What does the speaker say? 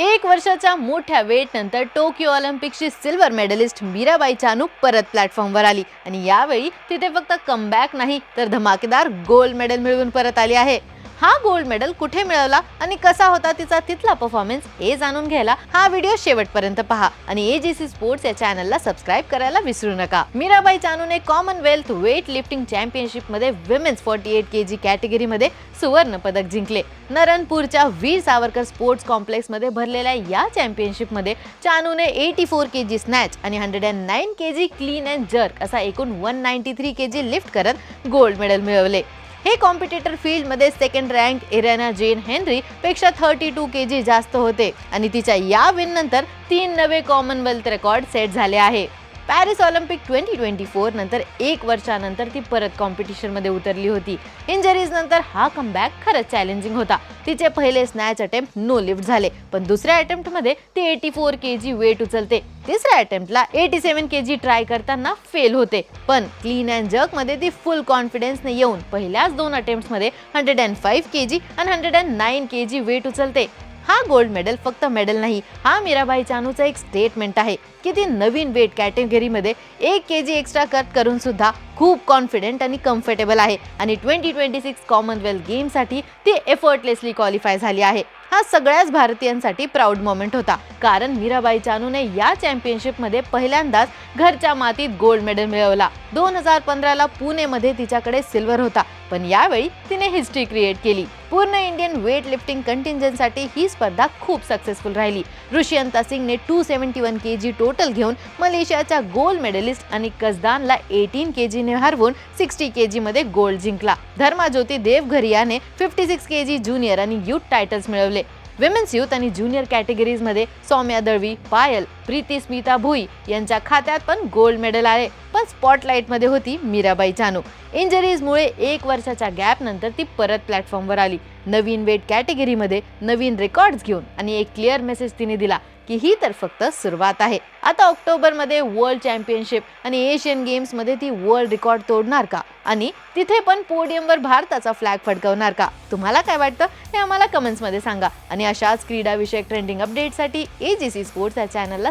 एक वर्षाच्या मोठ्या वेट नंतर टोकियो ऑलिम्पिकची सिल्वर मेडलिस्ट मीराबाई चानू परत प्लॅटफॉर्मवर आली. आणि यावेळी तिथे फक्त कमबॅक नाही तर धमाकेदार गोल्ड मेडल मिळवून परत आली आहे. हा गोल्ड मेडल कुठे मिळवला आणि कसा होता तिचा तिथला परफॉर्मन्स हे जाणून घ्यायला हा व्हिडिओ शेवटपर्यंत पहा. आणि एजीसी स्पोर्ट्स या चॅनलला सबस्क्राईब करायला विसरू नका. मीराबाई चानूने कॉमनवेल्थ वेट लिफ्टिंग चॅम्पियनशिपमध्ये women's forty eight K G कॅटेगरीमध्ये सुवर्ण पदक जिंकले. नरणपूरच्या वीर सावरकर स्पोर्ट्स कॉम्प्लेक्समध्ये भरलेल्या या चॅम्पियनशिपमध्ये चानूने eighty four K G snatch आणि hundred and nine K G clean and jerk असा एकूण one ninety three K G lift करत गोल्ड मेडल मिळवले. हे कॉम्पिटिटर फील्डमध्ये second rank Irena Jane Henry पेक्षा थर्टी टू के जी जास्त होते. आणि तिच्या या विन नंतर तीन नवे कॉमनवेल्थ रेकॉर्ड सेट झाले आहे. Paris Olympic twenty twenty four नंतर एक वर्षानंतर ती परत कॉम्पिटिशनमध्ये उतरली होती. इंजरीज नंतर हा कमबॅक खरंच चॅलेंजिंग होता. तिचे पहिले स्नॅच अटेम्प्ट नो लिफ्ट झाले. पण दुसऱ्या अटेम्प्टमध्ये ती eighty four K G weight उचलते. तिसऱ्या अटेम्प्टला eighty seven K G try करताना फेल होते. पण क्लीन अँड जगमध्ये ती फुल कॉन्फिडन्सने येऊन पहिल्याच दोन अटेम्प्टमध्ये hundred and five K G आणि hundred and nine K G weight उचलते. हा गोल्ड मेडल फक्त मेडल नाही हा मीराबाई चानूचा एक स्टेटमेंट आहे की ती नवीन वेट कॅटेगरीमध्ये एक के जी एक्स्ट्रा कट करून सुद्धा खूप कॉन्फिडेंट आणि कम्फर्टेबल आहे. आणि ट्वेंटी ट्वेंटी सिक्स कॉमनवेल्थ गेमसाठी ती एफर्टलेसली क्वालिफाय झाली आहे. हा सगळ्याच भारतीयांसाठी प्राऊड मोमेंट होता. कारण मीराबाई चानूने या चॅम्पियनशिपमध्ये पहिल्यांदाच घरच्या मातीत गोल्ड मेडल मिळवला. दोन हजार पंधराला पुणेमध्ये तिच्याकडे सिल्वर होता. पण यावेळी तिने हिस्ट्री क्रिएट केली. पूर्ण इंडियन वेट लिफ्टिंग कंटिंजनसाठी ही स्पर्धा खूप सक्सेसफुल राहिली. ऋषियंता सिंगने two seventy one K G total घेऊन मलेशियाच्या गोल्ड मेडलिस्ट आणि कसदानला एटीन के जीने हरवून सिक्स्टी के जीमध्ये गोल्ड जिंकला. Dharmajyoti देवघरियाने fifty six K G junior आणि युथ टायटल्स मिळवले. विमेन्स युथ आणि ज्युनियर कॅटेगरीजमध्ये सौम्या दळवी पायल प्रीती स्मिता भुई यांच्या खात्यात पण गोल्ड मेडल आले पण स्पॉटलाईटमध्ये होती मीराबाई चानू इंजरीजमुळे एक वर्षाच्या गॅप नंतर ती परत प्लॅटफॉर्मवर आली. नवीन वेट कॅटेगरीमध्ये नवीन रेकॉर्ड्स घेऊन आणि एक क्लिअर मेसेज तिने दिला की ही तर फक्त सुरुवात आहे. आता ऑक्टोबरमध्ये वर्ल्ड चॅम्पियनशिप आणि एशियन गेम्समध्ये ती वर्ल्ड रेकॉर्ड तोडणार का? आणि तिथे पण पोडियमवर भारताचा फ्लॅग फडकवणार का? तुम्हाला काय वाटतं? हे आम्हाला कमेंट्समध्ये सांगा. आणि अशाच क्रीडाविषयक ट्रेंडिंग अपडेटसाठी ए जी सी स्पोर्ट्स या चॅनलला